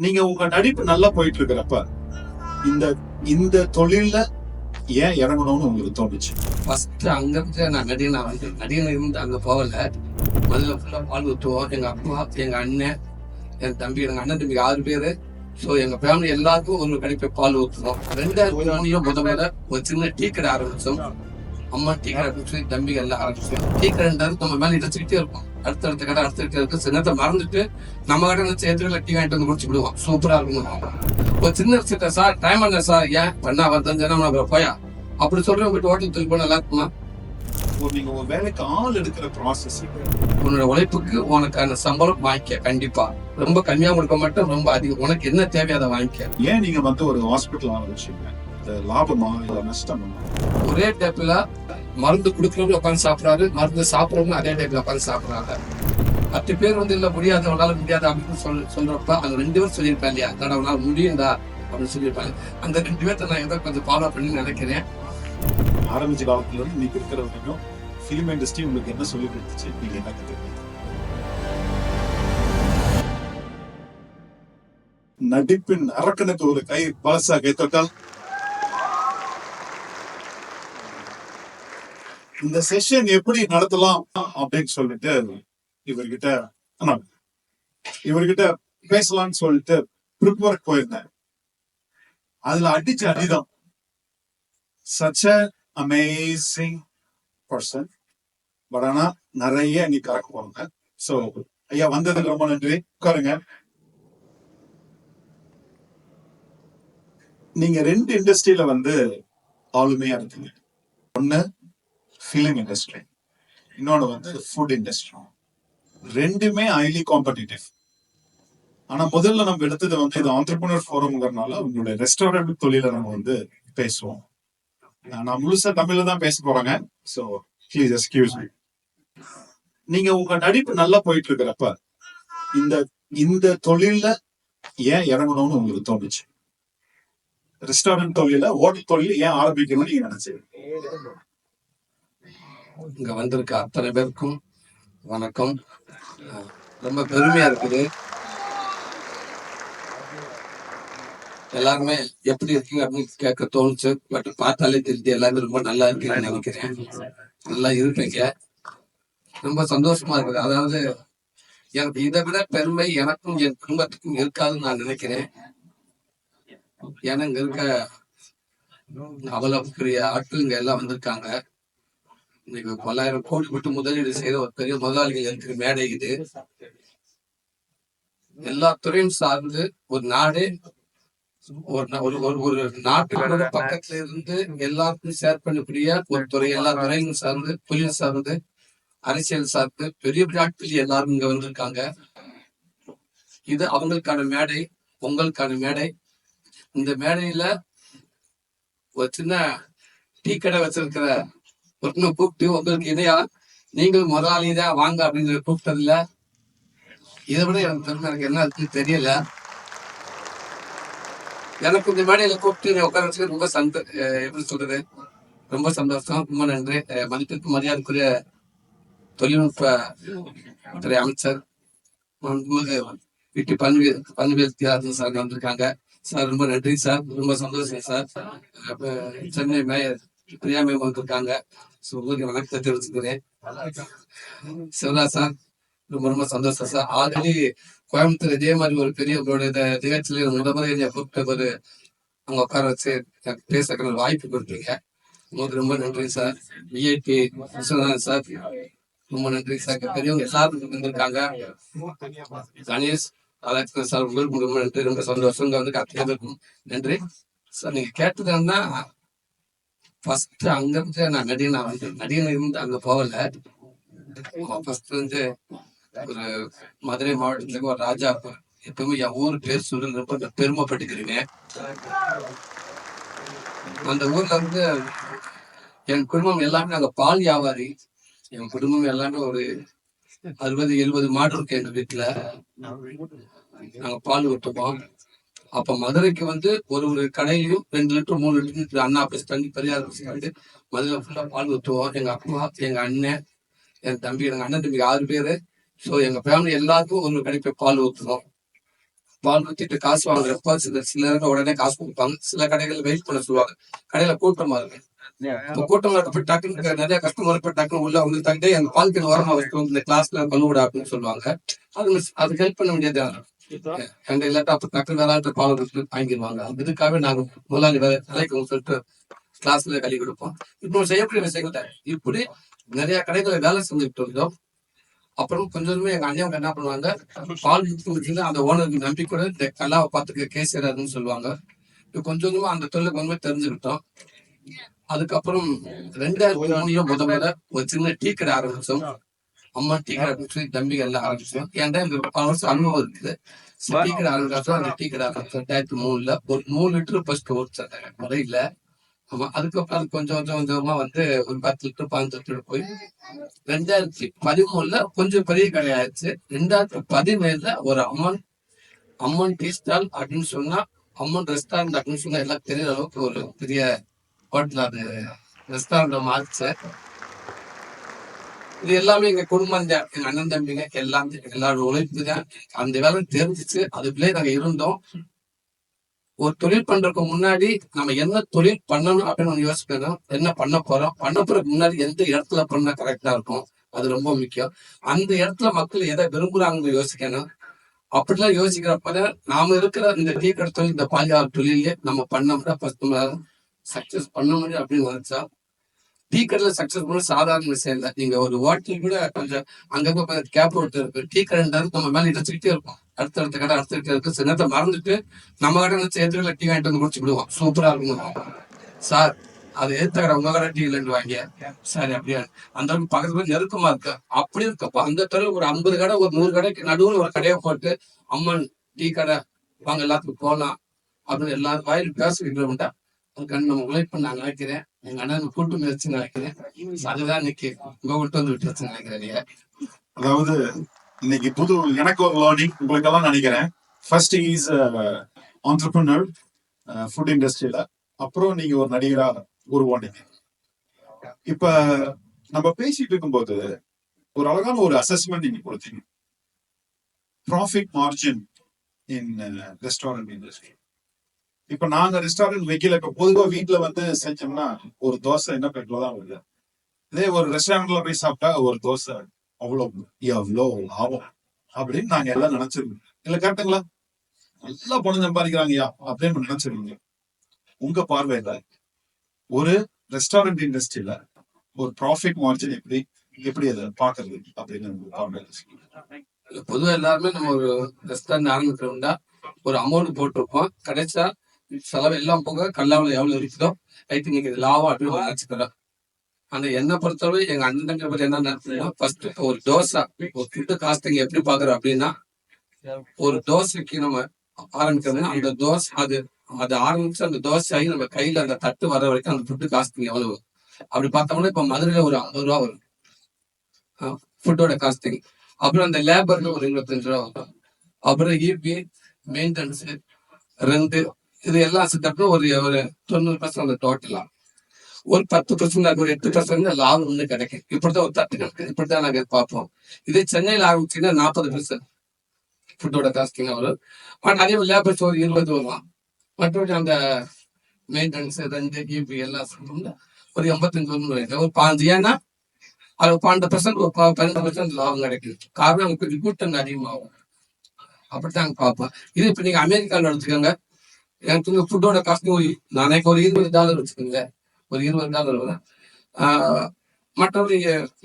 நீங்க உங்க நடிப்பு நல்லா போயிட்டு இருக்கிறப்ப இந்த இந்த தொழில்ல ஏன் இறங்கணும்னு உங்களுக்கு தோணுச்சு? ஃபர்ஸ்ட் அங்க இருந்து நான் நடிகனா வந்து நடிகன் இருந்து அங்க போகல. முதல்ல ஃபுல்லா பால் ஊற்றுவோம் எங்க அப்பா எங்க அண்ணன் என் தம்பி எங்க அண்ணன் தம்பி ஆறு பேரு. ஸோ எங்க ஃபேமிலி எல்லாருக்கும் ஒரு கடிப்பை பால் ஊற்றுவோம் ரெண்டாயிரத்தி ஒன்றுலயும் முத முதல்ல ஒரு சின்ன டீ கடை ஆரம்பிச்சோம். அம்மா டீ கடை சொல்லி தம்பி எல்லாம் ஆரம்பிச்சோம் டீ கடைன்றது நம்ம மேல இடிச்சுக்கிட்டே இருப்போம். அடுத்தடுத்த கடை அடுத்தடுத்த இருக்கு சின்னத்தை மறந்துட்டு நம்ம கடை நினைச்ச எதிரில் டீ வாங்கிட்டு வந்து குடிச்சு விடுவோம். சூப்பரா இருக்கும் ஒரு சின்ன விஷயத்த சார் டைம் என்ன சார் ஏன் பண்ணா வந்து நம்ம போயா? அப்படி சொல்றேன் உங்ககிட்ட ஹோட்டல் தொழில் போனா நல்லா இருக்குமா? நீங்க ஒரு வேலைக்கு ஆள் எடுக்கிற ப்ராசஸ் உன்னோட உழைப்புக்கு உனக்கான சம்பளம் வாங்கிக்க கண்டிப்பா. ரொம்ப கம்மியா கொடுக்க மாட்டோம் ரொம்ப அதிகம். உனக்கு என்ன தேவையோ அதை வாங்கிக்க. ஏன் நீங்க வந்து ஒரு ஹாஸ்பிட்டல் ஆரம்பிச்சீங்க லாபமா இல்ல நஷ்டமா? ஒரே டேப்ல மருந்து கொடுக்கறவங்க உட்காந்து சாப்பிடுறாரு. மருந்து சாப்பிடுறவங்க அதே டேப்ல உட்காந்து சாப்பிடுறாங்க. பத்து பேர் வந்து இல்ல முடியாது உன்னால முடியாது அப்படின்னு சொல் சொல்றப்ப அந்த ரெண்டு பேர் சொல்லியிருப்பேன் இல்லையா? அதான் உன்னால முடியும்டா அப்படின்னு சொல்லியிருப்பாங்க. அந்த ரெண்டு பேர்த்த நான் ஏதோ கொஞ்சம் ஃபாலோ பண்ணி நினைக்கிறேன். ஆரம்பிச்ச காலத்துல இருந்து இன்னைக்கு இருக்கிற வரைக்கும் ஃபிலிம் இண்டஸ்ட்ரி உங்களுக்கு என்ன சொல்லி கொடுத்துச்சு? நீங்க என்ன கத்துக்கிட்டீங்க? நடிப்பின் அரக்கனுக்கு ஒரு கை பலசா கை தொட்டால் இந்த செஷன் எப்படி நடத்தலாம் அப்படின்னு சொல்லிட்டு இவர்கிட்ட இவர்கிட்ட பேசலாம்னு சொல்லிட்டு ப்ரிப்பேர் போயிருந்தேன். அதுல அடிச்ச அடிதான். சச் அமேசிங் பர்சன் பட் ஆனா நிறைய நீ கறக்க போறாங்க சோ ஐயா வந்ததுக்கு ரொம்ப நன்றி. உட்காருங்க. நீங்க ரெண்டு இண்டஸ்ட்ரியில வந்து ஆளுமையா இருக்கீங்க. ஒண்ணு ஃபிலிம் இண்டஸ்ட்ரி இன்னொன்னு வந்து ஃபுட் இண்டஸ்ட்ரி ரெண்டுமே ஹைலி காம்படிட்டிவ் ஆனா முதல்ல நம்ம எடுத்தது வந்து இது ஆண்டர்பனர் ஃபோரம்ங்கிறனால உங்களுடைய ரெஸ்டாரண்ட் தொழில நம்ம வந்து பேசுவோம். நான் முழுசா தமிழ்ல தான் பேச போறாங்க. ஸோ ப்ளீஸ் எக்ஸ்கியூஸ் மீ நீங்க உங்க நடிப்பு நல்லா போயிட்டு இருக்கிறப்ப இந்த இந்த தொழில ஏன் இறங்கணும்னு உங்களுக்கு தோணுச்சு? ரெஸ்டாரண்ட் தொழில ஹோட்டல் தொழில் ஏன் ஆரம்பிக்கணும்னு நீங்க நினைச்சீங்க? இங்க வந்திருக்க அத்தனை பேருக்கும் வணக்கம். ரொம்ப பெருமையா இருக்குது. எல்லாருமே எப்படி இருக்கீங்க அப்படின்னு கேட்க தோணுச்சு. பட் பார்த்தாலே தெரியுது எல்லாரும் ரொம்ப நல்லா இருக்கீங்கன்னு நினைக்கிறேன். நல்லா இருப்பீங்க. ரொம்ப சந்தோஷமா இருக்குது. அதாவது எனக்கு இதை விட பெருமை எனக்கும் என் குடும்பத்துக்கும் இருக்காதுன்னு நான் நினைக்கிறேன். ஏன்னா இங்க இருக்க அவ்வளவு பெரிய ஆட்கள் இங்க எல்லாம் வந்திருக்காங்க. இன்னைக்கு பல்லாயிரம் கோடி விட்டு முதலீடு செய்த ஒரு பெரிய முதலாளிகள் இருக்கிற மேடை இது. எல்லா துறையும் சார்ந்து ஒரு நாடே ஒரு ஒரு ஒரு ஒரு பக்கத்துல இருந்து எல்லாருக்கும் ஷேர் பண்ணக்கூடிய ஒரு துறை எல்லா துறையும் சார்ந்து தொழில் சார்ந்து அரசியல் சார்ந்து பெரிய பெரிய எல்லாரும் இங்க வந்திருக்காங்க. இது அவங்களுக்கான மேடை உங்களுக்கான மேடை. இந்த மேடையில ஒரு சின்ன டீ கடை வச்சிருக்கிற ஒருத்தனை கூப்பிட்டு உங்களுக்கு இதையா? நீங்கள் முதலாளி தான் வாங்க அப்படின்னு கூப்பிட்டதில்ல. இதை விட எனக்கு தெரிஞ்ச எனக்கு என்ன இருக்குன்னு தெரியல. எனக்கு இந்த மேடையில கூப்பிட்டு என்னை உட்கார ரொம்ப சந்த எப்படி சொல்றது? ரொம்ப சந்தோஷம் ரொம்ப நன்றி. மதிப்பிற்கு மரியாதைக்குரிய தொழில்நுட்ப துறை அமைச்சர் வீட்டு பன்வேல் பன்வேல் தியாகராஜன் சார் வந்திருக்காங்க. சார் ரொம்ப நன்றி சார். ரொம்ப சந்தோஷம் sir. Chennai mayor Priya ma'am வந்திருக்காங்க. உங்களுக்கு வணக்கத்தை தெரிவிச்சுக்கிறேன். சிவலா சார் ரொம்ப ரொம்ப சந்தோஷம் சார். ஆல்ரெடி கோயம்புத்தூர் இதே மாதிரி ஒரு பெரிய உங்களுடைய இந்த நிகழ்ச்சியில முத முறை என்னை கூப்பிட்ட ஒரு அங்க உட்கார வச்சு பேசுறதுக்கு வாய்ப்பு கொடுத்தீங்க. உங்களுக்கு ரொம்ப நன்றி சார். விஐபி விஸ்வநாதன் சார் ரொம்ப நன்றி சார். பெரியவங்க எல்லாரும் இருந்திருக்காங்க கணேஷ் அலெக்ஸ் சார் உங்களுக்கு ரொம்ப நன்றி. ரொம்ப சந்தோஷம். வந்து கத்துக்கிறதுக்கும் நன்றி. சார் நீங்க கேட்டது என்ன ஃபர்ஸ்ட் அங்க இருந்து நான் நடிகனா வந்து நடிகன் இருந்து அங்க போகல. ஃபர்ஸ்ட் வந்து ஒரு மதுரை மாவட்டத்துல ஒரு ராஜா எப்பவுமே என் ஊர் பேர் சொல்லுறப்ப நான் பெருமைப்பட்டுக்கிறீங்க அந்த ஊர்ல வந்து என் குடும்பம் எல்லாமே நாங்க பால் வியாபாரி. என் குடும்பம் எல்லாமே ஒரு அறுபது எழுபது மாடு இருக்கு எங்க வீட்டுல நாங்க பால் ஊற்றுவோம் அப்ப மதுரைக்கு வந்து ஒரு ஒரு கடையிலும் ரெண்டு லிட்டர் மூணு லிட்டர் அண்ணா ஆபீஸ் தண்ணி பெரியார் ஆபீஸ் தண்ணி மதுரை ஃபுல்லா பால் ஊற்றுவோம் எங்க அப்பா எங்க அண்ணன் என் தம்பி எங்க அண்ணன் தம்பி ஆறு பேரு. ஸோ எங்க ஃபேமிலி எல்லாருக்கும் ஒரு கடைக்கு பால் ஊற்றுவோம் பால் ஊத்திட்டு காசு வாங்குறப்ப சில சிலருக்கு உடனே காசு கொடுப்பாங்க. சில கடைகள் வெயிட் பண்ண சொல்லுவாங்க. கடையில கூட்டமா இருக்கு இப்போ கூட்டமா டக்குன்னு நிறைய கஸ்டமர் இருப்ப டக்குன்னு உள்ள வந்து தங்கிட்டு எங்க பால் கேன் ஓரமா வச்சுட்டு இந்த கிளாஸ்ல பண்ணுவிடா அப்படின்னு சொல்லுவாங்க. அது அதுக்கு ஹெல்ப் பண்ண வேண்டியது எங்க இல்லாட்டா அப்ப கட்டு நாளாட்டு பால் வாங்கிடுவாங்க அந்த இதுக்காகவே நாங்க முதலாளி வேலை வேலைக்கு சொல்லிட்டு கிளாஸ்ல கழுவி கொடுப்போம். இப்போ செய்யக்கூடிய விஷயங்கள் இப்படி நிறைய கடைகளை வேலை செஞ்சுட்டு இருந்தோம். அப்புறம் கொஞ்சமே எங்க அண்ணன் என்ன பண்ணுவாங்க பால் விற்று அந்த ஓனருக்கு நம்பி கூட இந்த கல்லாவை பார்த்துக்க கேசியராதுன்னு சொல்லுவாங்க. இப்போ கொஞ்சமா அந்த தொழிலை கொஞ்சமே தெரிஞ்சுக்கிட்டோம். அதுக்கப்புறம் ரெண்டாயிரத்தி மூணுல முத முத ஒரு சின்ன டீ கடை ஆரம்பிச்சோம். அம்மா டீக்கடை அப்படின்னு சொல்லி தம்பிகள் எல்லாம் ஆரம்பிச்சோம் ஏன்டா இந்த பல வருஷம் அனுபவம் இருக்குது. டீக்கடை ஆரம்பிச்சா அந்த டீக்கடை ஆரம்பிச்சோம் ரெண்டாயிரத்தி மூணுல ஒரு மூணு லிட்டர் ஃபர்ஸ்ட் ஓடிச்சாங்க முறையில. ஆமா அதுக்கப்புறம் அது கொஞ்சம் கொஞ்சம் கொஞ்சமா வந்து ஒரு பத்து லிட்டர் பதினஞ்சு லிட்டர் போய் ரெண்டாயிரத்தி பதிமூணுல கொஞ்சம் பெரிய கடை ஆயிடுச்சு. ரெண்டாயிரத்தி பதினேழுல ஒரு அம்மன் அம்மன் டீ ஸ்டால் அப்படின்னு சொன்னா அம்மன் ரெஸ்டாரண்ட் அப்படின்னு சொன்னா எல்லாம் தெரியுற அளவுக்கு ஒரு பெரிய ஹோட்டல் அது ரெஸ்டாரண்ட் மாறிச்சு. இது எல்லாமே எங்க குடும்பம் தான். எங்க அண்ணன் தம்பிங்க எல்லாம் எல்லாரும் உழைப்பு தான். அந்த வேலை தெரிஞ்சிச்சு. அதுக்குள்ளே நாங்க இருந்தோம். ஒரு தொழில் பண்றதுக்கு முன்னாடி நம்ம என்ன தொழில் பண்ணணும் அப்படின்னு யோசிக்கணும் என்ன பண்ண போறோம்? பண்ண போறதுக்கு முன்னாடி எந்த இடத்துல பண்ணா கரெக்டா இருக்கும்? அது ரொம்ப முக்கியம். அந்த இடத்துல மக்கள் எதை விரும்புறாங்கன்னு யோசிக்கணும். அப்படிலாம் யோசிக்கிறப்ப நாம இருக்கிற இந்த டீ கடை தொழில் இந்த பாலியார் தொழிலே நம்ம பண்ணோம்னா ஃபர்ஸ்ட் சக்சஸ் பண்ண முடியும் அப்படின்னு நினைச்சா டீ கடையில சக்சஸ் பண்ண சாதாரண விஷயம் இல்லை. நீங்க ஒரு வாட்டில் கூட கொஞ்சம் அங்கங்க கேப் ஒருத்தர் இருக்கு டீ நம்ம மேல இடிச்சுக்கிட்டே இருக்கும் அடுத்த அடுத்த கடை அடுத்தடுத்த இருக்கு. சின்னத்தை மறந்துட்டு நம்ம கடை வச்சு டீ வாங்கிட்டு வந்து குடிச்சு விடுவோம். சூப்பரா இருக்கும் சார் அது ஏத்த கடை உங்க கடை டீ இல்லைன்னு வாங்க. சரி அப்படியா? அந்த அளவுக்கு பக்கத்துல நெருக்கமா இருக்கு. அப்படி இருக்கப்ப அந்த தெருவில் ஒரு ஐம்பது கடை ஒரு நூறு கடைக்கு நடுவில் ஒரு கடையை போட்டு அம்மன் டீ கடை வாங்க எல்லாத்துக்கும் போகலாம் அப்படின்னு எல்லாரும் வாயிலும் பேசிக்கிட்டு அதுக்கான நம்ம உழைப்பு நான் நினைக்கிறேன். எங்க அண்ணன் கூட்டு முயற்சி நினைக்கிறேன். அதுதான் இன்னைக்கு உங்க விட்டு வந்து விட்டு நினைக்கிறேன் அதாவது இன்னைக்கு புது எனக்கு ஒரு லேர்னிங் உங்களுக்கெல்லாம் நினைக்கிறேன். ஃபர்ஸ்ட் இஸ் ஆண்டர்பிரினர் ஃபுட் இண்டஸ்ட்ரியில அப்புறம் நீங்க ஒரு நடிகரா உருவானீங்க இப்ப நம்ம பேசிட்டு இருக்கும்போது ஒரு அழகான ஒரு அசஸ்மெண்ட் நீங்க கொடுத்தீங்க. Profit margin in restaurant industry இப்ப நாங்க ரெஸ்டாரண்ட் வைக்கல. இப்ப பொதுவா வீட்ல வந்து செஞ்சோம்னா ஒரு தோசை என்ன பேட்ல தான் வருது? இதே ஒரு ரெஸ்டாரண்ட்ல போய் சாப்பிட்டா ஒரு தோசை அவ்வளவு எவ்வளோ லாபம்? அப்படின்னு நாங்க எல்லாம் நினைச்சிருக்கோம். இல்ல கரெக்டுங்களா நல்லா பணம் சம்பாதிக்கிறாங்கய்யா அப்படின்னு நினைச்சிருக்கீங்க உங்க பார்வையில ஒரு ரெஸ்டாரண்ட் இண்டஸ்ட்ரியில ஒரு ப்ராஃபிட் மார்ஜின் எப்படி எப்படி அதை பாக்குறது அப்படின்னு பொதுவாக எல்லாருமே நம்ம ஒரு ரெஸ்டாரண்ட் ஆரம்பிக்கிறோம்னா ஒரு அமௌண்ட் போட்டிருப்போம். கிடைச்சா செலவு எல்லாம் போக கல்லாவில் எவ்வளவு இருக்குதோ ஐ நீங்க இது லாபம் அப்படின்னு நினைச்சுக்கிறோம் அந்த என்ன பொறுத்தவரை எங்க அண்ணன் தம்பி பத்தி என்ன நினைச்சா ஃபர்ஸ்ட் ஒரு தோசை ஒரு ஃபுட்டு காஸ்டிங் எப்படி பாக்குறோம் அப்படின்னா ஒரு தோசைக்கு நம்ம ஆரம்பிக்கிறோம்னா அந்த தோசை அது அது ஆரம்பிச்சு அந்த தோசை ஆகி நம்ம கையில அந்த தட்டு வர வரைக்கும் அந்த ஃபுட்டு காஸ்டிங் எவ்வளவு. அப்படி பார்த்தோம்னா இப்ப மதுரையில ஒரு ஐம்பது ரூபா வரும். ஃபுட்டோட காஸ்டிங் அப்புறம் அந்த லேபருக்கு ஒரு இருபத்தஞ்சு ரூபா வரும். அப்புறம் இபி மெயின்டெனன்ஸ் ரெண்டு இது எல்லாம் சேர்த்தப்ப ஒரு ஒரு தொண்ணூறு பர்சன்ட் டோட்டலா ஒரு பத்து பர்சன்ட் ஒரு எட்டு பர்சன்ட் லாபம் வந்து கிடைக்கும். இப்படிதான் ஒரு தட்டு கிடைக்கும் இப்படிதான் நாங்க பார்ப்போம். இதே சென்னையில் ஆரம்பிச்சீங்கன்னா நாற்பது பர்சன்ட் ஃபுட்டோட காஸ்டிங் வரும். பட் அதே லேபர்ஸ் ஒரு இருபது வரும் மற்றபடி அந்த மெயின்டெனன்ஸ் ரெண்டு இபி எல்லாம் ஒரு எண்பத்தஞ்சு ஒரு பாஞ்சு. ஏன்னா அது பன்னெண்டு பர்சன்ட் ஒரு பன்னெண்டு பர்சன்ட் லாபம் கிடைக்கும். காரணம் நமக்கு கொஞ்சம் கூட்டம் அதிகமாகும். அப்படித்தான் பார்ப்போம். இது இப்ப நீங்க அமெரிக்காவில் எடுத்துக்கோங்க. எனக்கு இந்த ஃபுட்டோட காஸ்ட் ஒரு நாளைக்கு ஒரு இருபது டாலர் வச்சுக்கோங்களேன். ஒரு இருபது டாலர் வரும். ஆஹ் மற்றபடி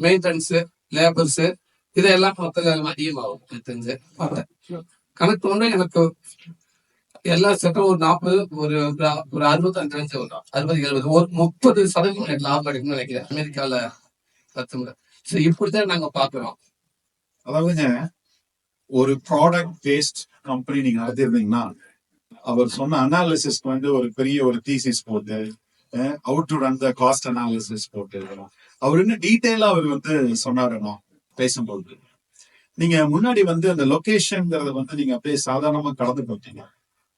மெயின்டெனன்ஸ் லேபர்ஸ் இதெல்லாம் பார்த்தா அதிகமாகும் எனக்கு தெரிஞ்சு. பார்த்தேன். கணக்கு ஒன்று எனக்கு எல்லா செட்டும் ஒரு நாற்பது ஒரு ஒரு அறுபத்தஞ்சு அஞ்சு வரும். அறுபது எழுபது ஒரு முப்பது சதவீதம் எனக்கு லாபம் கிடைக்கும்னு நினைக்கிறேன். அமெரிக்காவில் பத்துங்க ஸோ இப்படித்தான் நாங்க பார்க்குறோம். அதாவதுங்க ஒரு ப்ராடக்ட் பேஸ்ட் கம்பெனி நீங்க நடத்திருந்தீங்கன்னா அவர் சொன்ன அனாலிசிஸ்க்கு வந்து ஒரு பெரிய ஒரு தீசிஸ் போட்டு out to run the cost analysis போட்டு. அவர் இன்னும் டீட்டெயிலா அவர் வந்து சொன்னாருன்னா பேசும்போது. நீங்க முன்னாடி வந்து அந்த லொகேஷன்ங்கிறத வந்து நீங்க அப்படியே சாதாரணமா கடந்து போட்டீங்க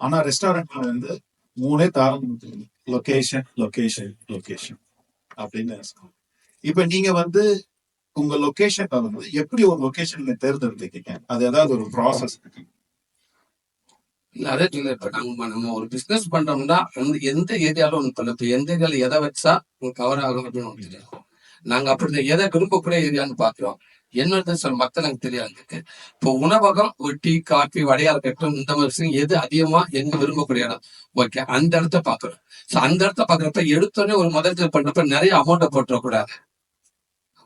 ஆனா ரெஸ்டாரண்ட்ல வந்து மூணே தாரம் லொகேஷன் லொகேஷன் லொகேஷன் அப்படின்னு இப்ப நீங்க வந்து உங்க லொகேஷன் வந்து எப்படி ஒரு லொகேஷன் தேர்ந்தெடுத்துக்கீங்க அது ஏதாவது ஒரு ப்ராசஸ் இருக்கு. நிறைய அதே இப்ப நம்ம நம்ம ஒரு பிசினஸ் பண்றோம்னா வந்து எந்த ஏரியால ஒண்ணு பண்ண இப்ப எந்த ஏரியால எதை வச்சா கவர் ஆகும் அப்படின்னு ஒன்று தெரியும் நாங்க அப்படி எதை விரும்பக்கூடிய ஏரியான்னு பாக்குறோம் என்னது சார் மத்த எனக்கு தெரியாது. இப்போ உணவகம் ஒரு டீ காஃபி வடையா இருக்கட்டும் இந்த மாதிரி விஷயம் எது அதிகமா எங்க விரும்பக்கூடிய இடம்? ஓகே அந்த இடத்த பாக்குறோம் சோ அந்த இடத்த பாக்குறப்ப எடுத்தோடனே ஒரு முதலீடு பண்றப்ப நிறைய அமௌண்ட்டை போட்டுறக்கூடாது.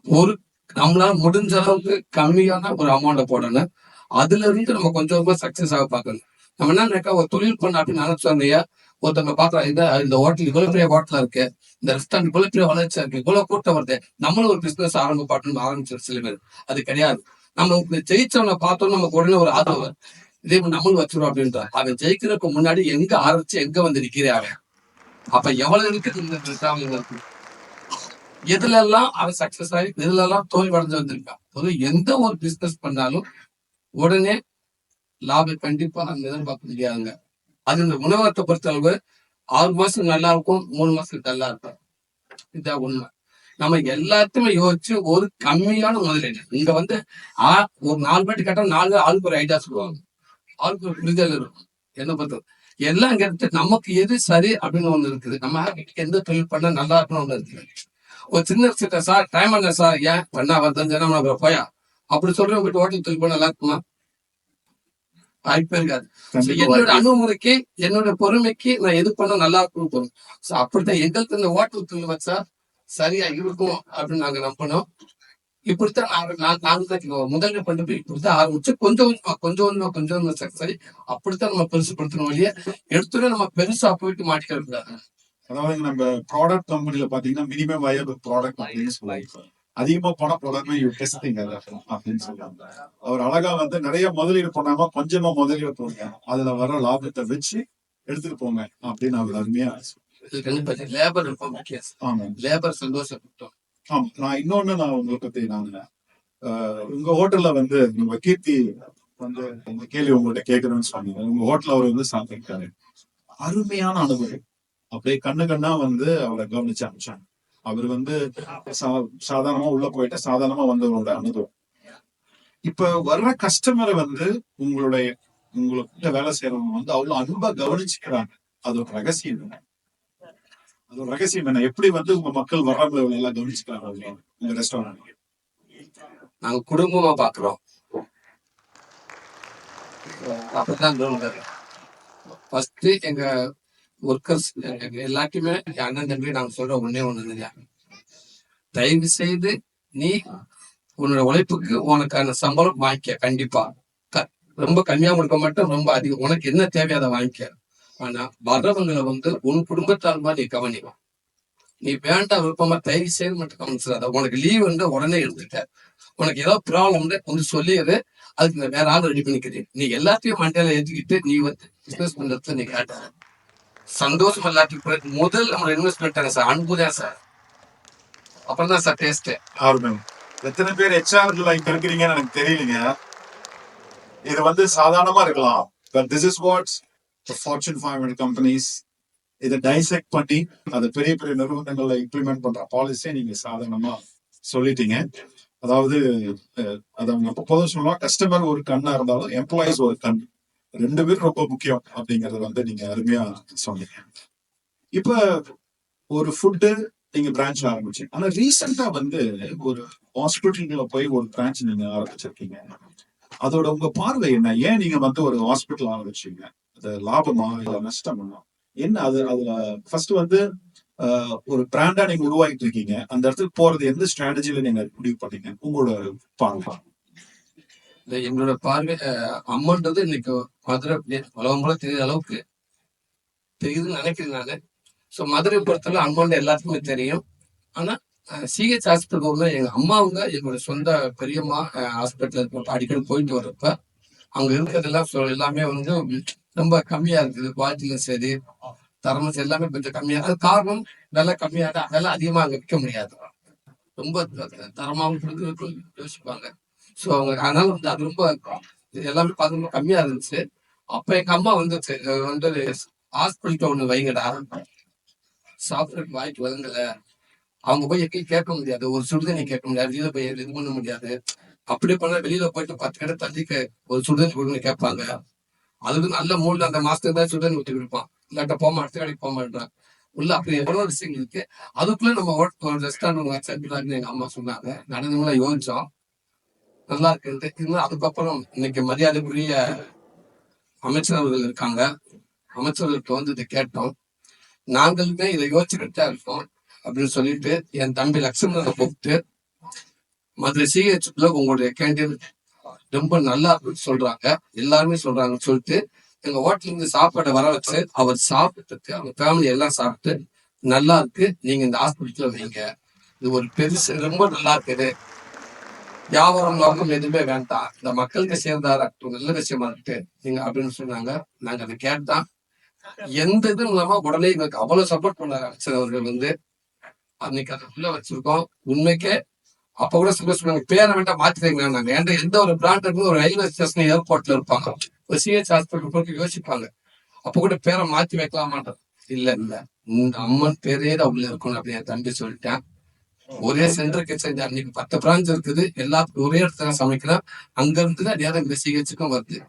ஒரு நம்மளால முடிஞ்ச அளவுக்கு கம்மியான ஒரு அமௌண்ட்டை போடணும். அதுல இருந்து நம்ம கொஞ்சம் கொஞ்சமா சக்சஸ் ஆக பார்க்கணும். நம்ம என்ன இருக்கா ஒரு தொழில் பண்ண அப்படின்னு நினைச்சோம் இல்லையா? ஒருத்தவங்க பாக்குறோம் இந்த இந்த ஹோட்டல் இவ்வளவு பெரிய ஹோட்டலா இருக்கு. இந்த ரெஸ்டாரண்ட் இவ்வளவு பெரிய வளர்ச்சியா இருக்கு. இவ்வளவு கூட்டம் வருது. நம்மளும் ஒரு பிசினஸ் ஆரம்ப பாட்டுன்னு ஆரம்பிச்சிரு சில பேர். அது கிடையாது. நம்ம ஜெயிச்சவனை பார்த்தோம் நமக்கு உடனே ஒரு ஆதரவு இதே நம்மளும் வச்சிருவோம் அப்படின்ற அவன் ஜெயிக்கிறதுக்கு முன்னாடி எங்க ஆரம்பிச்சு எங்க வந்து நிக்கிறேன் அவன்? அப்ப எவ்வளவு இருக்குது இந்த டிராவலிங் இருக்கு? எதுல எல்லாம் அவன் சக்சஸ் ஆகி எதுல எல்லாம் தோல்வி அடைஞ்சு வந்திருக்கான்? எந்த ஒரு பிசினஸ் பண்ணாலும் உடனே லாபம் கண்டிப்பா நம்ம எதிர்பார்க்க முடியாதுங்க. அது இந்த உணவகத்தை பொறுத்தளவு ஆறு மாசம் நல்லா இருக்கும் மூணு மாசம் நல்லா இருக்கும். இதான் உண்மை. நம்ம எல்லாத்தையுமே யோசிச்சு ஒரு கம்மியான முதலீடு. இங்க வந்து ஆ ஒரு நாலு பேட்டு கேட்டா நாலு ஆளுக்கு ஒரு ஐடியா சொல்லுவாங்க. ஆளுக்கு ஒரு புரிதல் இருக்கும். என்ன பொறுத்தது எல்லாம் கேட்டு நமக்கு எது சரி அப்படின்னு ஒண்ணு இருக்குது. நம்ம எந்த தொழில் பண்ணா நல்லா இருக்கணும் ஒண்ணு இருக்குது. ஒரு சின்ன சிட்ட சார் டைம் என்ன சார் ஏன் பண்ணா வருதுன்னு சொன்னா நம்ம போயா? அப்படி சொல்றவங்க போயிட்டு ஹோட்டல் தொழில் பண்ண நல்லா இருக்குமா? வாய்ப்பே இருக்காது. என்னோட அணுகுமுறைக்கு என்னோட பொறுமைக்கு நான் எது பண்ண நல்லா இருக்கும்னு தோணும். So, அப்படித்தான் எங்களுக்கு இந்த ஹோட்டல் தொழில் வச்சா சரியா இருக்கும் அப்படின்னு நாங்க நம்பினோம் இப்படித்தான் நான் நாங்க தான் முதல்ல கொண்டு போய் இப்படித்தான் ஆரம்பிச்சு கொஞ்சம் கொஞ்சமா கொஞ்சம் கொஞ்சமா கொஞ்சம் கொஞ்சமா சக்சஸ் ஆகி அப்படித்தான் நம்ம பெருசுப்படுத்தணும் வழியே எடுத்துட்டு நம்ம பெருசா போயிட்டு மாட்டிக்க கூடாது அதாவது நம்ம ப்ராடக்ட் கம்பெனில பாத்தீங்கன்னா மினிமம் வயபிள் ப்ராடக்ட் அதிகமா போன ப்ராடக்ட் யூ டெஸ்டிங் அப்படின்னு சொல்லுவாங்க அவர் அழகா வந்து நிறைய முதலீடு பண்ணாம கொஞ்சமா முதலீடு போடுங்க. அதுல வர லாபத்தை வச்சு எடுத்துட்டு போங்க அப்படின்னு அவர் அருமையா லேபர் ஆமா. லேபர் சந்தோஷப்பட்டோம். ஆமா. நான் இன்னொன்னு நான் உங்களை பத்தி நான் உங்க ஹோட்டல்ல வந்து நம்ம கீர்த்தி வந்து இந்த கேள்வி உங்கள்கிட்ட கேட்கணும்னு சொன்னீங்க. உங்க ஹோட்டல்ல அவர் வந்து சாப்பிட்டிருக்காரு அருமையான அனுபவம். அப்படியே கண்ணு கண்ணா வந்து அவரை கவனிச்சு அனுப்பிச்சாங்க. அவர் வந்து சா- சாதாரணமா உள்ள போயிட்டு சாதாரணமா வந்தவரோட அனுபவம் இப்ப வர்ற கஸ்டமரை வந்து உங்களுடைய உங்களுக்கு வேலை செய்யறவங்க வந்து அவ்வளவு அன்பா கவனிச்சுக்கிறாங்க. அது ஒரு ரகசியம் என்ன? அது ஒரு ரகசியம் என்ன எப்படி வந்து உங்க மக்கள் வர்றவங்களை எல்லாம் கவனிச்சுக்கிறாங்க உங்க ரெஸ்டாரண்ட் நாங்க குடும்பமா பாக்குறோம். அப்படிதான் ஃபர்ஸ்ட் எங்க ஒர்க்கர்ஸ் எல்லாத்தையுமே அண்ணன் தம்பி நாங்க சொல்ற ஒன்னே ஒண்ணு இல்லையா? தயவு செய்து நீ உன்னோட உழைப்புக்கு உனக்கான சம்பளம் வாங்கிக்க கண்டிப்பா. ரொம்ப கம்மியா கொடுக்க மாட்டோம் ரொம்ப அதிகம். உனக்கு என்ன தேவையோ அதை வாங்கிக்க. ஆனா வர்றவங்களை வந்து உன் குடும்பத்தால் மாதிரி நீ கவனி. நீ வேண்டாம் விருப்பமா தயவு செய்து மட்டும் கவனிச்சிடாத. உனக்கு லீவ் வந்து உடனே எடுத்துட்ட. உனக்கு ஏதோ ப்ராப்ளம் வந்து சொல்லிடு. அதுக்கு வேற ஆள் ரெடி பண்ணிக்கிறேன். நீ எல்லாத்தையும் மண்டையில ஏற்றிக்கிட்டு நீ வந்து பிசினஸ் பண்றது நீ கேட்ட. சந்தோஷம் எல்லாத்தையும் பிறகு முதல் நம்ம இன்வெஸ்ட்மெண்ட் சார்? அன்பு தான் சார். அப்புறம் தான் சார் டேஸ்ட் ஆர்மன் எத்தனை பேர் ஹெச்ஆர் இங்க இருக்கிறீங்கன்னு எனக்கு தெரியலங்க. இது வந்து சாதாரணமா இருக்கலாம். But this is what's fortune five hundred companies இதை டைசெக்ட் பண்ணி அதை பெரிய பெரிய நிறுவனங்கள்ல இம்ப்ளிமெண்ட் பண்ற பாலிசியை நீங்க சாதாரணமா சொல்லிட்டீங்க. அதாவது அதை அது அவங்க எப்போதும் சொல்லலாம் கஸ்டமர் ஒரு கண்ணா இருந்தாலும் எம்ப்ளாயிஸ் ஒரு கண். ரெண்டு பேரும் ரொம்ப முக்கியம் அப்படிங்கறத வந்து நீங்க அருமையா சொன்னீங்க. இப்ப ஒரு ஃபுட்டு நீங்க பிரான்ச் ஆரம்பிச்சீங்க. ஆனா ரீசெண்டா வந்து ஒரு ஹாஸ்பிட்டல்ல போய் ஒரு பிரான்ச் நீங்க ஆரம்பிச்சிருக்கீங்க. அதோட உங்க பார்வை என்ன? ஏன் நீங்க வந்து ஒரு ஹாஸ்பிட்டல் ஆரம்பிச்சீங்க? அது லாபமா இல்ல நஷ்டமா? என்ன அது? அதுல ஃபர்ஸ்ட் வந்து ஆஹ், ஒரு பிராண்டா நீங்க உருவாக்கிட்டு இருக்கீங்க. அந்த இடத்துக்கு போறது எந்த ஸ்ட்ராட்டஜில நீங்க முடிவு பண்ணீங்க? உங்களோட பார்வை. இந்த என்னோட பார்வை அம்மன்றது இன்னைக்கு மதுரை உலகம் போல தெரியுற அளவுக்கு தெரியுதுன்னு நினைக்கிறேன் நானு. ஸோ மதுரை பொறுத்தவரை அம்மன் எல்லாத்துக்குமே தெரியும். ஆனா சிஹெச் ஹாஸ்பிட்டல் போகும்போது எங்க அம்மாவுங்க என்னோட சொந்த பெரியம்மா ஹாஸ்பிட்டல் இருக்கப்ப அடிக்கடி போயிட்டு வர்றப்ப அங்க இருக்கிறதெல்லாம் எல்லாமே வந்து ரொம்ப கம்மியா இருக்குது. குவாலிட்டியும் சரி தரமும் சரி எல்லாமே கொஞ்சம் கம்மியா அது காரணம் விலை கம்மியாக தான் அதெல்லாம் அதிகமா அங்க விற்க முடியாது. ரொம்ப தரமாகவும் தரமாவும் யோசிப்பாங்க. ஸோ அவங்க அதனால வந்து அது ரொம்ப எல்லாமே பார்த்து ரொம்ப கம்மியா இருந்துச்சு. அப்ப எங்க அம்மா வந்து வந்து ஹாஸ்பிட்டல் ஒண்ணு வைங்கடா. சாப்பிட்றதுக்கு வாய்ப்பு வழங்கல அவங்க போய் எங்கேயும் கேட்க முடியாது. ஒரு சுடுதண்ணி கேட்க முடியாது. வெளியில போய் இது பண்ண முடியாது. அப்படி பண்ணா வெளியில போயிட்டு பத்து கடை தள்ளிக்க ஒரு சுடுதண்ணி கொடுங்க கேட்பாங்க. அதுக்கு நல்ல மூட்ல அந்த மாசத்துக்கு தான் சுடன் ஊற்றி கொடுப்பான். இல்லாட்ட போமா அடுத்த கடைக்கு போக மாட்டான் உள்ள அப்படி எவ்வளவு விஷயங்கள் இருக்கு. அதுக்குள்ள நம்ம ஹோட்டல் ஒரு ரெஸ்டாரண்ட் வச்சிருக்கலாம்னு எங்க அம்மா சொன்னாங்க. நடந்தவங்கள யோசிச்சோம். நல்லா இருக்குது இன்னும் அதுக்கப்புறம் இன்னைக்கு மரியாதைக்குரிய அமைச்சர் அவர்கள் இருக்காங்க. அமைச்சர்களுக்கு வந்து இதை கேட்டோம். நாங்களுமே இதை யோசிச்சுக்கிட்டே இருக்கோம் அப்படின்னு சொல்லிட்டு என் தம்பி லட்சுமணனை கூப்பிட்டு மதுரை சிஹெச்ல உங்களுடைய கேண்டீன் ரொம்ப நல்லா சொல்றாங்க. எல்லாருமே சொல்றாங்கன்னு சொல்லிட்டு எங்க ஹோட்டல்ல இருந்து சாப்பாடை வர வச்சு அவர் சாப்பிட்டுட்டு அவங்க ஃபேமிலி எல்லாம் சாப்பிட்டு நல்லா இருக்கு. நீங்க இந்த ஹாஸ்பிட்டல்ல வைங்க. இது ஒரு பெருசு ரொம்ப நல்லா இருக்குது. வியாபாரம் நோக்கம் எதுவுமே வேண்டாம் இந்த மக்களுக்கு சேர்ந்தா இருக்கட்டும் நல்ல விஷயமா இருக்கு. நீங்க அப்படின்னு சொன்னாங்க. நாங்க அதை கேட்டோம். எந்த இதுவும் இல்லாம உடனே எங்களுக்கு அவ்வளவு சப்போர்ட் பண்ண அவர்கள் வந்து. அன்னைக்கு அதை உள்ள வச்சிருக்கோம். உண்மைக்கே அப்ப கூட சொல்ல சொன்னாங்க பேரை வேண்டாம் மாத்திருக்கீங்களா நாங்க. ஏன்டா எந்த ஒரு பிராண்ட் இருக்கும் ஒரு ரயில்வே ஸ்டேஷன் ஏர்போர்ட்ல இருப்பாங்க. ஒரு சிஹெச் ஹாஸ்பிட்டல் போட்டு யோசிப்பாங்க. அப்ப கூட பேரை மாத்தி வைக்கலாமான்றது. இல்ல இல்ல. இந்த அம்மன் பேரே தான் உள்ள இருக்கணும் அப்படின்னு என் தம்பி சொல்லிட்டேன். ஒரே சென்டர் கிச்சன் இன்னைக்கு பத்து பிரான்ச் இருக்குது. எல்லா ஒரே இடத்துல சமைக்கலாம். அங்க இருந்து தான் நேரம் இந்த வருது.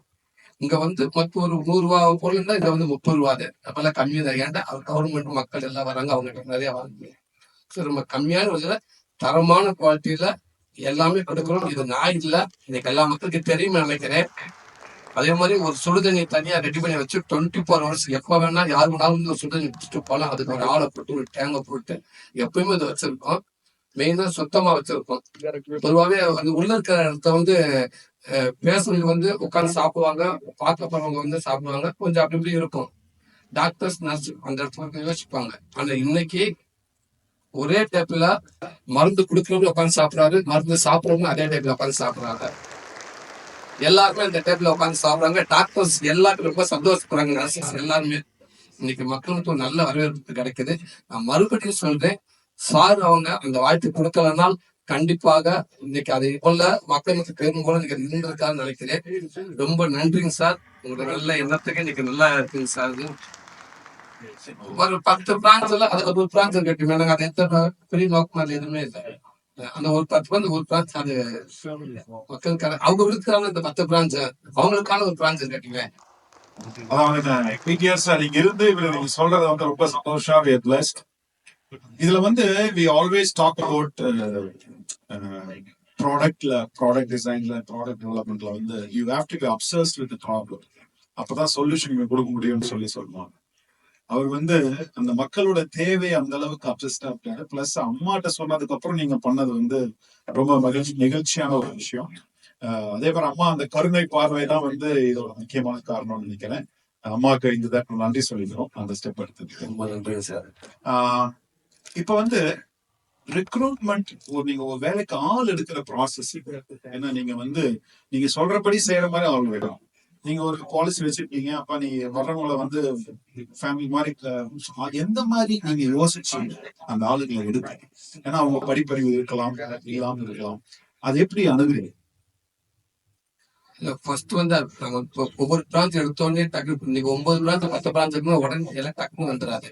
இங்க வந்து மொத்தம் ஒரு நூறு ரூபா பொருள் இங்க வந்து முப்பது ரூபா அது அப்பெல்லாம் கம்மி தான். ஏன்டா கவர்மெண்ட் மக்கள் எல்லாம் வராங்க அவங்க கிட்ட நிறைய வாங்க ஸோ ரொம்ப கம்மியான விலையில தரமான குவாலிட்டியில எல்லாமே கொடுக்குறோம் இது நான் இல்ல. இன்னைக்கு எல்லா மக்களுக்கு தெரியும் நினைக்கிறேன். அதே மாதிரி ஒரு சுடுதண்ணி தனியா ரெடி பண்ணி வச்சு டுவெண்ட்டி ஃபோர் ஹவர்ஸ் எப்ப வேணா யார் வேணாலும் ஒரு சுடுதண்ணி குடிச்சிட்டு போகலாம் அதுக்கு ஒரு ஆளை போட்டு ஒரு டேங்கை போட்டு எப்பயுமே அதை வச்சிருக்கோம். மெயினா சுத்தமா வச்சிருக்கோம். பொதுவாகவே வந்து உள்ள இருக்கிற இடத்த வந்து பேஷண்ட் வந்து உட்காந்து சாப்பிடுவாங்க பார்க்க போறவங்க வந்து சாப்பிடுவாங்க கொஞ்சம் அப்படி இப்படி இருக்கும். டாக்டர்ஸ் நர்ஸ் அந்த இடத்துல யோசிப்பாங்க. ஆனா இன்னைக்கு ஒரே டேப்ல மருந்து கொடுக்கறவங்க உட்காந்து சாப்பிடுறாரு மருந்து சாப்பிடுறவங்க அதே டேப்ல உட்காந்து சாப்பிடுறாங்க. எல்லாருமே இந்த டேப்ல உட்காந்து சாப்பிடுறாங்க. டாக்டர்ஸ் எல்லாருமே ரொம்ப சந்தோஷப்படுறாங்க நர்சஸ் எல்லாருமே. இன்னைக்கு மக்களுக்கு ஒரு நல்ல வரவேற்பு கிடைக்குது. நான் மறுபடியும் சொல்றேன் சார் அவங்க அந்த வாய்ப்பு கொடுக்கலனால் கண்டிப்பாக இன்னைக்கு அதை போல மக்களுக்கு பெரும் போல இன்னைக்கு இருந்திருக்கான்னு நினைக்கிறேன். ரொம்ப நன்றிங்க சார். உங்களோட நல்ல எண்ணத்துக்கு இன்னைக்கு நல்லா இருக்குங்க சார் ஒரு பத்து பிரான்ச்ல அது ஒரு பிரான்ச் கட்டி எனக்கு அது எத்தனை பெரிய நோக்கம் அது எதுவுமே இல்லை. அந்த ஒரு பத்து வந்து ஒரு பிரான்ச் அது மக்களுக்கான அவங்க இருக்கிறாங்க இந்த பத்து பிரான்ச் அவங்களுக்கான ஒரு பிரான்ச் கட்டிங்க அதாவது சார் இங்க இருந்து இவர் நீங்க சொல்றது வந்து ரொம்ப சந்தோஷம் இதுல வந்து வி ஆல்வேஸ் டாக் அபவுட் ப்ராடக்ட்ல ப்ராடக்ட் டிசைன்ல ப்ராடக்ட் டெவலப்மெண்ட்ல வந்து you have to be obsessed with problem அப்பதான் சொல்யூஷன் கொடுக்க முடியும்னு சொல்லி சொல்லுவாங்க. அவர் வந்து அந்த மக்களோட தேவை அந்த அளவுக்கு அப்சஸ்டா இருக்காரு. பிளஸ் அம்மாட்ட சொன்னதுக்கு அப்புறம் நீங்க பண்ணது வந்து ரொம்ப மகிழ்ச்சி நிகழ்ச்சியான ஒரு விஷயம். அஹ் அதே மாதிரி அம்மா அந்த கருணை பார்வை தான் வந்து இதோட முக்கியமான காரணம்னு நினைக்கிறேன். அம்மாவுக்கு இந்த நன்றி சொல்லிக்கிறோம். அந்த ஸ்டெப் எடுத்ததுக்கு ரொம்ப நன்றி சார் ஆஹ் இப்ப வந்து ரெக்ரூட்மெண்ட் நீங்க ஒரு வேலைக்கு ஆள் எடுக்கிற ப்ராசஸ் ஏன்னா நீங்க வந்து நீங்க சொல்றபடி செய்யற மாதிரி ஆள் வேணும். நீங்க ஒரு பாலிசி வச்சிருக்கீங்க அப்ப நீ வர்றவங்கள வந்து ஃபேமிலி மாதிரி எந்த மாதிரி நீங்க யோசிச்சு அந்த ஆளுங்களை எடுப்பீங்க ஏன்னா அவங்க படிப்பறிவு இருக்கலாம் இல்லாம இருக்கலாம். அது எப்படி அணுகுறீங்க? ஃபர்ஸ்ட் வந்து நம்ம ஒவ்வொரு பிரான்ச் எடுத்தோடனே டக்கு இன்னைக்கு ஒன்பது பிரான்ச் பத்து பிரான்ச் உடனே எல்லாம் டக்குன்னு வந்துடாது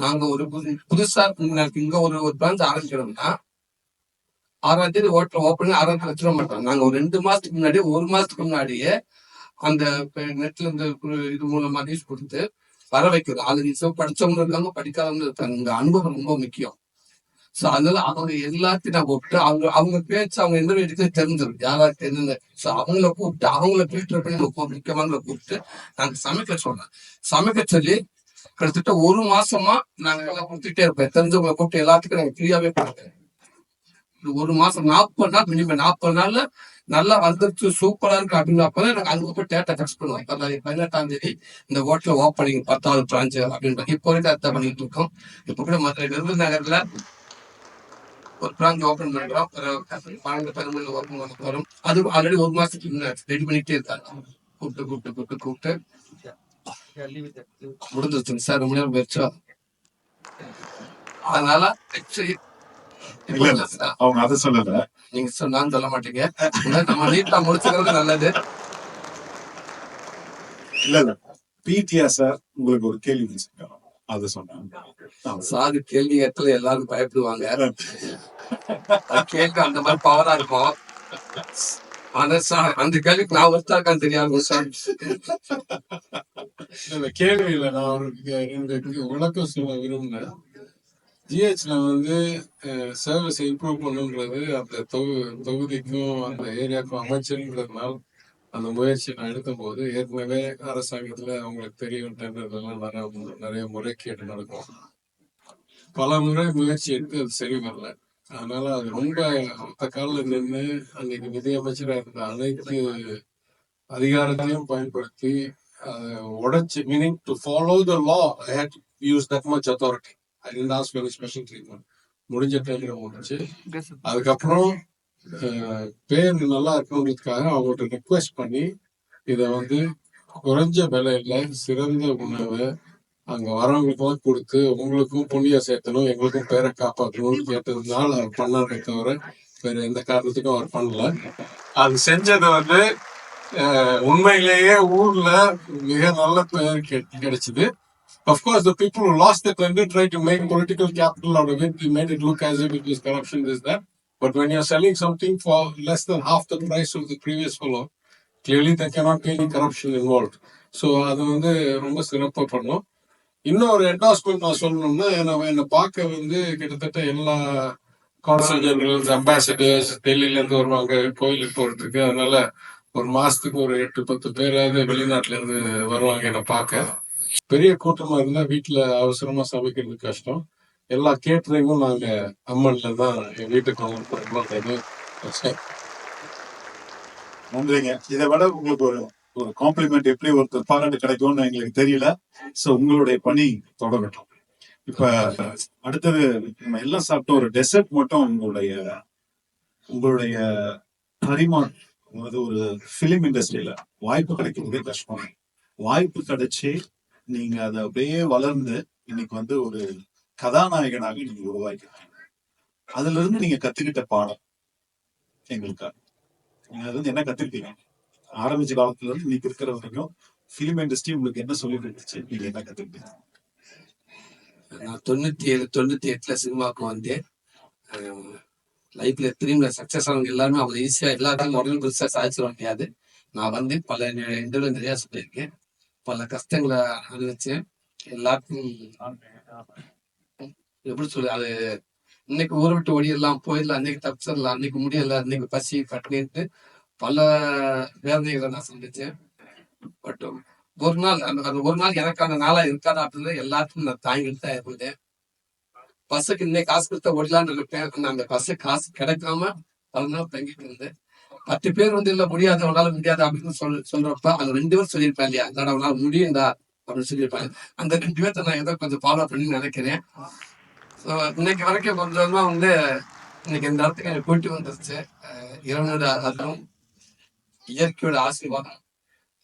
நாங்க ஒரு புது- புதுசா இங்க ஒரு ஒரு பிரான்ச் ஆரம்பிக்கிறோம்னா ஆறாம் தேதி ஹோட்டல் ஓப்பன் ஆறாம் தேதி வச்சிட மாட்டோம். நாங்க ஒரு ரெண்டு மாசத்துக்கு முன்னாடி ஒரு மாசத்துக்கு முன்னாடியே அந்த நெட்ல இந்த இது மூலமா நியூஸ் கொடுத்து வர வைக்கிறது அது படிச்சவங்க இருக்காங்க படிக்காதவங்க இருக்காங்க. இந்த அனுபவம் ரொம்ப முக்கியம். சோ அதனால அவங்க எல்லாத்தையும் நான் கூப்பிட்டு அவங்க அவங்க பேச்சு அவங்க எந்த வீட்டுக்கு தெரிஞ்சிடும். யாராவது என்னென்ன சோ அவங்கள கூப்பிட்டு அவங்கள ஃபில்டர் பண்ணி முக்கியமான கூப்பிட்டு நாங்க சமைக்க சொன்னேன் சமைக்க சொல்லி கிட்டத்தட்ட ஒரு மாசமா நாங்க எல்லாம் கொடுத்துட்டே இருப்பேன் தெரிஞ்சவங்களை கூப்பிட்டு எல்லாத்துக்கும் நாங்க ஃப்ரீயாவே கொடுத்தேன் ஒரு மாசம் நாற்பது நாள் மினிமம் நாற்பது நாள்ல நல்லா வந்துருச்சு சூப்பரா இருக்கு அப்படின்னு அப்பதான் எனக்கு அங்க டேட்டா டெக்ஸ்ட் பண்ணுவோம் பதினெட்டாம் தேதி இந்த ஹோட்டல் ஓப்பனிங் பத்தாவது பிரான்ச் அப்படின்னு இப்போ வரைக்கும் அதான் பண்ணிட்டு இருக்கோம். இப்போ கூட மதுரை விருதுநகர்ல ஒரு பிரான்ச் ஓபன் பண்றோம். பன்னெண்டு பதிமூணு ஓபன் பண்ண போறோம் அது ஆல்ரெடி ஒரு மாசத்துக்கு ரெடி பண்ணிட்டே இருக்காங்க. கூப்பிட்டு கூப்பிட்டு கூப்பிட்டு கூப்பிட்டு. முடிஞ்சிருச்சுங்க சார். ரொம்ப நேரம் போயிடுச்சா அதனால actually இல்ல இல்ல. அவங்க அதை சொல்லல. நீங்க சொன்னாலும் சொல்ல மாட்டீங்க. நம்ம நீட்டா முடிச்சுக்கிறது நல்லது. இல்ல இல்ல. பிடிஆர் சார் உங்களுக்கு ஒரு கேள்வி வச்சிருக்காங்க. அதை சொன்னாங்க. சாது கேள்வி கேட்கல எல்லாரும் பயப்படுவாங்க. கேட்க அந்த மாதிரி பவரா இருக்கும். ஆனா சார் அந்த கேள்விக்கு நான் ஒருத்தாக்கான்னு தெரியாது சார் கேள்வியில நான் அவருக்கு இந்த விளக்கம் சொல்ல விரும்பினேன் ஜிஹெச்ல வந்து சர்வீஸ் இம்ப்ரூவ் பண்ணுன்றது அந்த தொகு தொகுதிக்கும் அந்த ஏரியாவுக்கும் அமைச்சருன்றதுனால அந்த முயற்சி நான் எடுக்கும்போது ஏற்கனவே அரசாங்கத்துல அவங்களுக்கு தெரியும் டெண்டர்லாம் நிறைய நிறைய முறைகேடு நடக்கும். பல முறை முயற்சி எடுத்து அது சரி வரல. அதனால அது ரொம்ப அந்த காலில் நின்று அன்னைக்கு நிதியமைச்சரா இருந்த அனைத்து அதிகாரத்தையும் பயன்படுத்தி அதை உடைச்சு meaning to follow the law I hate use that much authority I tend ask for special treatment முடிஞ்ச டைம்ல முடிச்சு அதுக்கப்புறம் பேர் நல்லா இருக்கணுன்றதுக்காக அவங்கள்ட்ட ரெக்வெஸ்ட் பண்ணி இதை வந்து குறைஞ்ச விலையில சிறந்த உணவை அங்க வரவங்களுக்கெல்லாம் கொடுத்து உங்களுக்கும் புண்ணியம் சேர்த்தணும் எங்களுக்கும் பேரை காப்பாற்றணும்னு கேட்டதுனால அவர் பண்ணாரே தவிர வேற எந்த காரணத்துக்கும் அவர் பண்ணல அது செஞ்சது வந்து அஹ், உண்மையிலேயே ஊர்ல மிக நல்ல பெயர் கெ- கிடைச்சது Of course, the people who lost the tender tried to make political capital out of it. They made it look as if it was corruption, this, that. But when you're selling something for less than half the price of the previous fellow, clearly there cannot be any corruption involved. So அது வந்து ரொம்ப சிறப்பா பண்ணோம் இன்னொரு endorsement நான் சொல்லணும்னா என்னை என்னை பார்க்க வந்து கிட்டத்தட்ட எல்லா கான்சல் ஜெனரல்ஸ் அம்பாசிடர்ஸ் டெல்லியில இருந்து வருவாங்க கோயிலுக்கு போறதுக்கு. அதனால ஒரு மாசத்துக்கு ஒரு எட்டு பத்து பேராவது வெளிநாட்டுல இருந்து வருவாங்க என்னை பார்க்க. பெரிய கூட்டமா இருந்தா வீட்டுல அவசரமா சமைக்கிறது கஷ்டம். எல்லா கேட்டரையும் நாங்க அம்மன்ல தான் எங்க வீட்டுக்கு வந்து நன்றிங்க. இதை விட உங்களுக்கு ஒரு ஒரு காம்ப்ளிமெண்ட் எப்படி ஒருத்தர் பாராட்டு கிடைக்கும்னு எங்களுக்கு தெரியல. சோ உங்களுடைய பணி தொடரட்டும். இப்ப அடுத்தது நம்ம எல்லாம் சாப்பிட்ட ஒரு டெசர்ட் மட்டும் உங்களுடைய உங்களுடைய பரிமாணம். அதாவது ஒரு பிலிம் இண்டஸ்ட்ரியில வாய்ப்பு கிடைக்கிறதே கஷ்டம். வாய்ப்பு கிடைச்சு நீங்க அதை அப்படியே வளர்ந்து இன்னைக்கு வந்து ஒரு கதாநாயகனாக நீங்க உருவாக்கிறீங்க அதுல இருந்து நீங்க கத்துக்கிட்ட பாடம் எங்களுக்காக. நீங்க அதுல இருந்து என்ன கத்துக்கிட்டீங்க? ஆரம்பிச்ச காலத்துல இருந்து இன்னைக்கு இருக்கிற வரைக்கும் பிலிம் இண்டஸ்ட்ரி உங்களுக்கு என்ன சொல்லி கொடுத்துச்சு? நீங்க என்ன கத்துக்கிட்டீங்க? நான் தொண்ணூத்தி ஏழு தொண்ணூத்தி எட்டுல சினிமாவுக்கு வந்தேன். லைஃப்ல திரும்ப சக்சஸ் ஆனவங்க எல்லாருமே அவங்க ஈஸியா எல்லாத்தையும் உடனே புதுசா சாதிச்சிட முடியாது. நான் வந்து பல இன்டர்வியூ நிறைய சொல்லியிருக்கேன். பல கஷ்டங்களை அனுபவிச்சேன். எல்லாருக்கும் எப்படி சொல்ல அது இன்னைக்கு ஊரை விட்டு ஓடிடலாம் போயிடலாம் அன்னைக்கு தப்பிச்சிடலாம் அன்னைக்கு முடியல அன்னைக்கு பசி பட்டினிட்டு பல வேதனைகளை நான் சந்திச்சேன் பட் um, ஒரு நாள் அந்த அந்த ஒரு நாள் எனக்கான நாளா இருக்காதா அப்படின்னு எல்லாத்துக்கும் நான் தாங்கிட்டு தான் இருந்தேன் பஸ்ஸுக்கு இன்னைக்கு காசு கொடுத்தா ஓடலான்னு இருப்பேன். நான் அந்த பஸ்ஸு காசு கிடைக்காம பல நாள் தங்கிட்டு இருந்தேன். பத்து பேர் வந்து இல்ல முடியாது அவனால முடியாது அப்படின்னு சொல் சொல்றப்ப அந்த ரெண்டு பேரும் சொல்லியிருப்பேன் இல்லையா? அதனால உன்னால முடியும்டா அப்படின்னு சொல்லியிருப்பாங்க. அந்த ரெண்டு பேர்த்த நான் ஏதோ கொஞ்சம் ஃபாலோ பண்ணி நினைக்கிறேன். ஸோ இன்னைக்கு வரைக்கும் கொஞ்சமா வந்து இன்னைக்கு இந்த இடத்துக்கு எனக்கு கூட்டி வந்துருச்சு. அஹ் இறைவனோட அருளும் இயற்கையோட ஆசீர்வாதம்.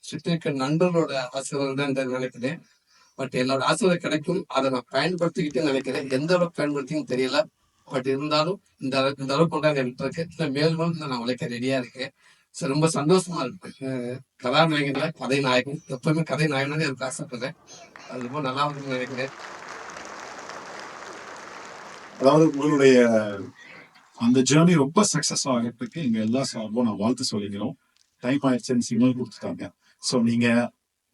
சுற்றி இருக்க நண்பர்களோட ஆசீர்வாதம் தான் இந்த நினைக்கிறேன் பட் என்னோட ஆசீர்வாதம் கிடைக்கும். அதை நான் பயன்படுத்திக்கிட்டே நினைக்கிறேன். எந்த அளவுக்கு பயன்படுத்தியும் தெரியல. பட் இருந்தாலும் இந்த அளவுக்கு இந்த அளவுக்கு கொண்டாந்து எனக்கு மேலும் மேலும் நான் உழைக்க ரெடியா இருக்கேன். ஸோ ரொம்ப சந்தோஷமா இருக்கு. கதாநாயகன்ல கதை நாயகன் எப்பவுமே கதை நாயகன் எனக்கு ஆசைப்படுறேன். அது ரொம்ப நல்லா இருக்கும்னு நினைக்கிறேன். அதாவது உங்களுடைய அந்த ஜேர்னி ரொம்ப சக்சஸ் ஆகிறதுக்கு எங்க எல்லா சார்பும் நான் வாழ்த்து சொல்லிக்கிறோம். டைம் ஆயிடுச்சுன்னு சிக்னல் கொடுத்துட்டாங்க ஸோ நீங்க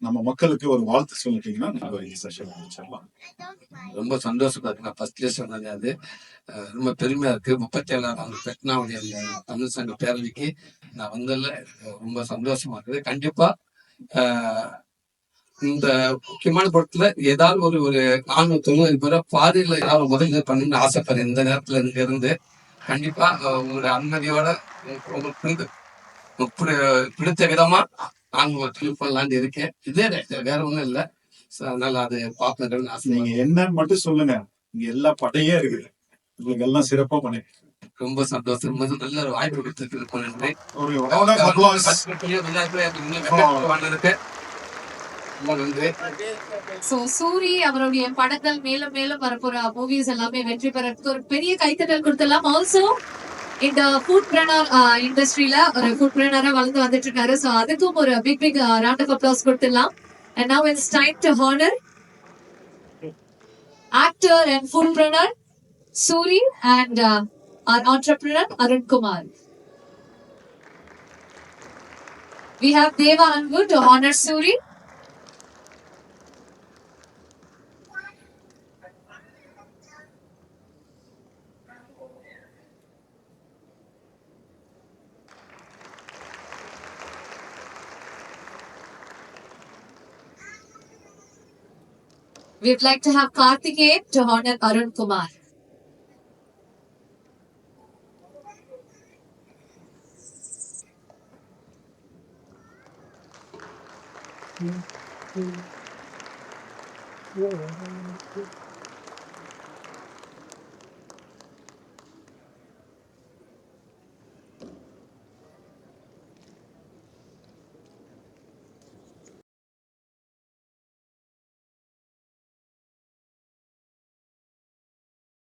நம்ம மக்களுக்கு ஒரு வாழ்த்து சொல்லிட்டீங்கன்னா நாங்க இந்த செஷன் முடிச்சிடலாம். ரொம்ப சந்தோஷமா இருக்கு நான் ஃபர்ஸ்ட்லேயே சொன்னது அது. ரொம்ப பெருமையா இருக்கு. முப்பத்தி ஏழாவது பெட்னாவுடைய தமிழ் சங்க பேரவைக்கு நான் வந்ததுல ரொம்ப சந்தோஷமா இருக்குது. கண்டிப்பா இந்த முக்கியமான படத்துல ஏதாவது ஒரு ஒரு நானூறு தொண்ணூறு பிற பாதையில ஏதாவது முதல்ல பண்ணணும்னு ஆசைப்படுறேன். இந்த நேரத்துல இங்க இருந்து கண்டிப்பா உங்களுடைய அனுமதியோட உங்களுக்கு உங்களுக்கு பிடித்த விதமா நான் பண்ணலான்னு இருக்கேன். இதே வேற ஒண்ணும் இல்லை. அதனால அது பார்க்கணும்னு ஆசை நீங்க என்னன்னு மட்டும் சொல்லுங்க. இங்க எல்லா படையே இருக்குது. உங்களுக்கு எல்லாம் சிறப்பா பண்ணி ரொம்ப சந்தோஷம். ரொம்ப நல்ல ஒரு வாய்ப்பு கொடுத்துருக்கு சோ சூரி அவருடைய படங்கள் மேலும் மேலும் வரப்போற மூவிஸ் எல்லாமே வெற்றி பெறதுக்கு ஒரு பெரிய கைத்தட்டல் கொடுத்துடலாம். ஆல்சோ இந்த ஃபுட் பிரனர் இண்டஸ்ட்ரியில ஒரு ஃபுட் பிரனரா வளர்ந்து வந்துட்டு இருக்காரு ஸோ அதுக்கும் ஒரு big big round of applause கொடுத்துடலாம் and now it's time to honour actor and foodpreneur Soori and our entrepreneur Arunkumar We have Deva Angu to honor Suri We'd like to have Karthikeyan to honor Arun Kumar.